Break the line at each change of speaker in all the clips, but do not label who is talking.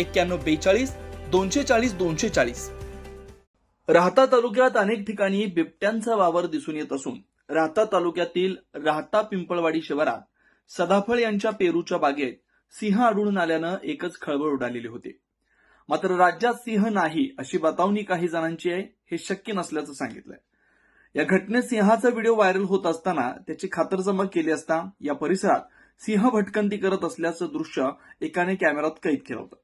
एक्क्याण्णव बेचाळीस दोनशे चाळीस दोनशे चाळीस. राहता तालुक्यात अनेक ठिकाणी बिबट्यांचा वावर दिसून येत असून राहता तालुक्यातील राहता पिंपळवाडी शिवारात सदाफळ यांच्या पेरूच्या बागेत सिंह आढळून आल्यानं एकच खळबळ उडालेली होती. मात्र राज्यात सिंह नाही अशी बतावणी काही जणांची आहे हे शक्य नसल्याचं सांगितलंय. या घटनेत सिंहाचा व्हिडिओ व्हायरल होत असताना त्याची खातरजमा केली असता या परिसरात सिंह भटकंती करत असल्याचं दृश्य एकाने कॅमेऱ्यात कैद केलं होतं.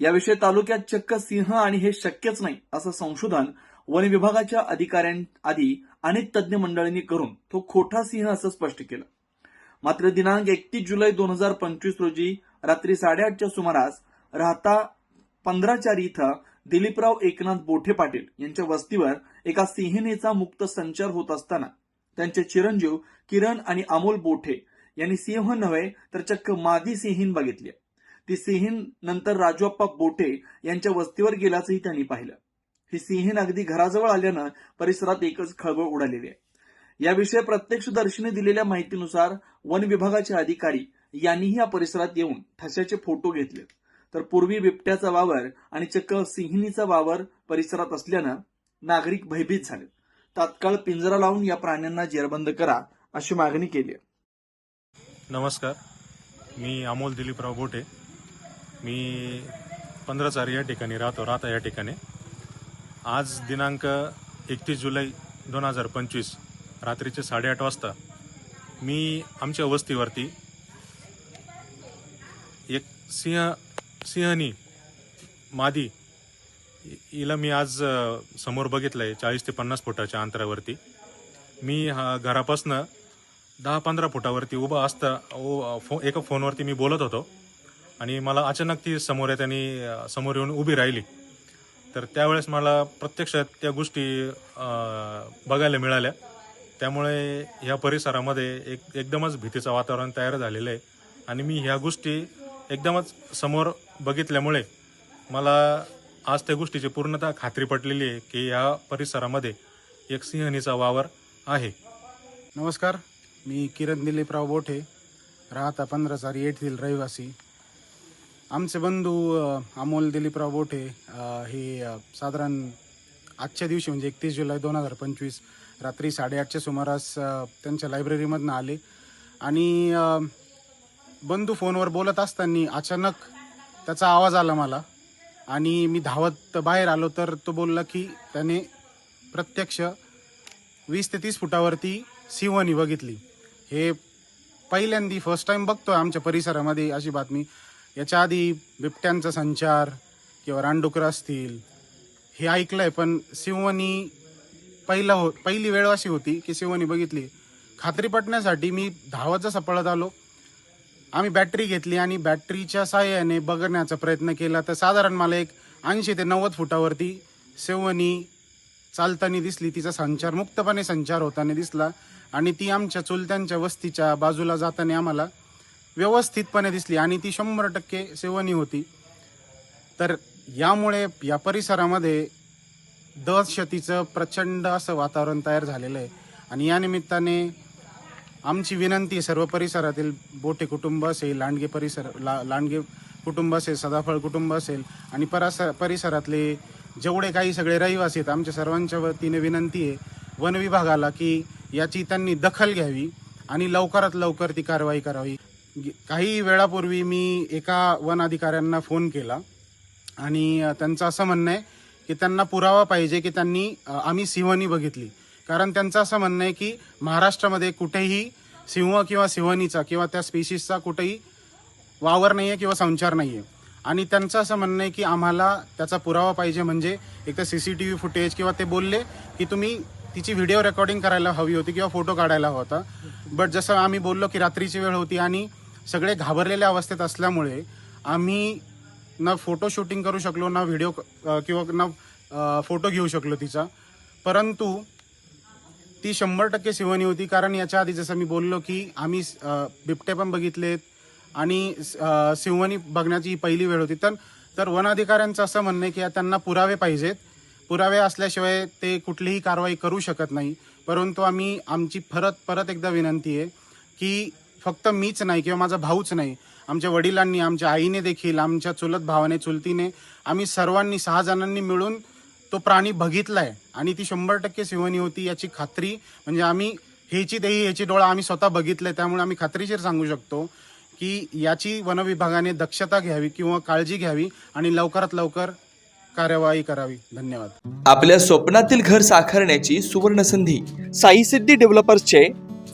याविषयी तालुक्यात चक्क सिंह आणि हे शक्यच नाही असं संशोधन वन विभागाच्या अधिकाऱ्यांआधी अनेक तज्ज्ञ मंडळींनी करून तो खोटा सिंह असं स्पष्ट केलं. मात्र दिनांक एकतीस जुलै दोन हजार पंचवीस रोजी रात्री साडेआठच्या सुमारास राहता पंधरा चार इथं दिलीपराव एकनाथ बोठे पाटील यांच्या वस्तीवर एका सिंहिणीचा मुक्त संचार होत असताना त्यांचे चिरंजीव किरण आणि अमोल बोठे यांनी सिंह नव्हे तर चक्क मादी सिंहीण बघितली. ती सिंहीण नंतर राजूअप्पा बोटे यांच्या वस्तीवर गेल्याचंही त्यांनी पाहिलं. ही सिंहीण अगदी घराजवळ आल्यानं परिसरात एकच खळबळ उडालेली आहे. याविषयी प्रत्यक्षदर्शीने दिलेल्या माहितीनुसार वन विभागाचे अधिकारी यांनीही या परिसरात येऊन ठशाचे फोटो घेतले. तर पूर्वी बिबट्याचा वावर आणि चक्क सिंहिणीचा वावर परिसरात असल्यानं नागरिक भयभीत झाले. तात्काळ पिंजरा लावून या प्राण्यांना जेरबंद करा अशी मागणी केली आहे.
नमस्कार. मी अमोल दिलीपराव बोटे. मी पंधराचार या ठिकाणी राहतो राहता या ठिकाणी. आज दिनांक एकतीस जुलै दोन हजार पंचवीस रात्रीचे साडेआठ वाजता मी आमच्या वस्तीवरती एक सिंह सिंहनी मादी हिला मी आज समोर बघितलं आहे चाळीस ते पन्नास फुटाच्या अंतरावरती. मी हा घरापासनं दहा पंधरा फुटावरती उभा असता ओ- फो एका फोनवरती मी बोलत होतो. आणि मला अचानक ती समोर येत आणि समोर येऊन उभी राहिली. तर त्यावेळेस मला प्रत्यक्ष त्या गोष्टी बघायला मिळाल्या. त्यामुळे ह्या परिसरामध्ये एक एकदमच भीतीचं वातावरण तयार झालेलं आहे. आणि मी ह्या गोष्टी एकदमच समोर बघितल्यामुळे मला आज त्या गोष्टीची पूर्णतः खात्री पटलेली आहे की ह्या परिसरामध्ये एक सिंहणीचा वावर आहे.
नमस्कार मी किरण दिलीपराव बोठे. राहता पंधरा सारी येथील रहिवासी. आमचे बंधू अमोल दिलीपराव बोठे हे साधारण आजच्या दिवशी म्हणजे एकतीस जुलै दोन हजार पंचवीस रात्री साडेआठच्या सुमारास त्यांच्या लायब्ररीमधनं आले. आणि बंधू फोनवर बोलत असताना अचानक त्याचा आवाज आला मला आणि मी धावत बाहेर आलो तर तो बोलला की त्याने प्रत्यक्ष वीस ते तीस फुटावरती सिंहणी बघितली. हे पहिल्यांदी फर्स्ट टाईम बघतोय आमच्या परिसरामध्ये अशी बातमी. याच्या आधी बिबट्यांचा संचार किंवा रानडुकरं असतील हे ऐकलंय पण सिंहनी पहिला हो पहिली वेळ अशी होती की सिंहनी बघितली खात्री पटण्यासाठी मी धावाचा सपळत आलो आम्ही बॅटरी घेतली आणि बॅटरीच्या साहाय्याने बघण्याचा प्रयत्न केला. तर साधारण मला एक ऐंशी ते नव्वद फुटावरती सेवनी चालताना दिसली. तिचा संचार मुक्तपणे संचार होताना दिसला आणि ती आमच्या चुलत्यांच्या वस्तीच्या बाजूला जाताना आम्हाला व्यवस्थितपणे दिसली आणि ती शंभर टक्के सेवनी होती. तर यामुळे या परिसरामध्ये दहशतीचं प्रचंड असं वातावरण तयार झालेलं आहे. आणि या निमित्ताने आमची विनंती सर्व परिसरातील बोटे कुटुंब असेल लांडगे परिसर ला लांडगे कुटुंब असेल सदाफळ कुटुंब असेल आणि परासर परिसरातले जेवढे काही सगळे रहिवासी आहेत आमच्या सर्वांच्या वतीने विनंती आहे वन विभागाला की याची त्यांनी दखल घ्यावी आणि लवकरात लवकर ती कारवाई करावी. काही वेळापूर्वी मी एका वन अधिकाऱ्यांना फोन केला आणि त्यांचं असं म्हणणं आहे की त्यांना पुरावा पाहिजे की त्यांनी आम्ही सिंहणी बघितली. कारण त्यांचं असं म्हणणं आहे की महाराष्ट्रामध्ये कुठेही सिंह किंवा सिंहणीचा किंवा त्या स्पेशीसचा कुठेही वावर नाही आहे किंवा संचार नाही आहे आणि त्यांचं असं म्हणणं आहे की आम्हाला त्याचा पुरावा पाहिजे म्हणजे एक तर C C T V footage किंवा ते बोलले की तुम्ही तिची व्हिडिओ रेकॉर्डिंग करायला हवी होती किंवा फोटो काढायला हवा होता. बट जसं आम्ही बोललो की रात्रीची वेळ होती आणि सगळे घाबरलेल्या अवस्थेत असल्यामुळे आम्ही ना फोटो शूटिंग करू शकलो ना व्हिडिओ किंवा ना फोटो घेऊ शकलो तिचा. परंतु ती शंभर टक्के शिवणी होती कारण याच्या आधी जसं मी बोललो की आम्ही बिबटे पण बघितलेत आणि शिवणी बघण्याची ही पहिली वेळ होती. तर तर वन अधिकाऱ्यांचं असं म्हणणं आहे की त्यांना पुरावे पाहिजेत. पुरावे असल्याशिवाय ते कुठलीही कारवाई करू शकत नाही. परंतु आम्ही आमची परत परत एकदा विनंती आहे की फक्त मीच नाही किंवा माझा भाऊच नाही. आमच्या वडिलांनी आमच्या आईने देखील आमच्या चुलत भावाने चुलतीने आम्ही सर्वांनी सहा जणांनी मिळून तो प्राणी बघितलाय आणि ती शंभर टक्के सिवनी होती याची खात्री म्हणजे आम्ही ह्याची देही ह्याची डोळा आम्ही स्वतः बघितलंय. त्यामुळे आम्ही खात्रीशीर सांगू शकतो की याची वनविभागाने दक्षता घ्यावी किंवा काळजी घ्यावी आणि लवकरात लवकर कार्यवाही करावी. धन्यवाद.
आपल्या स्वप्नातील घर साकारण्याची सुवर्ण संधी साई सिद्धी डेव्हलपर्सचे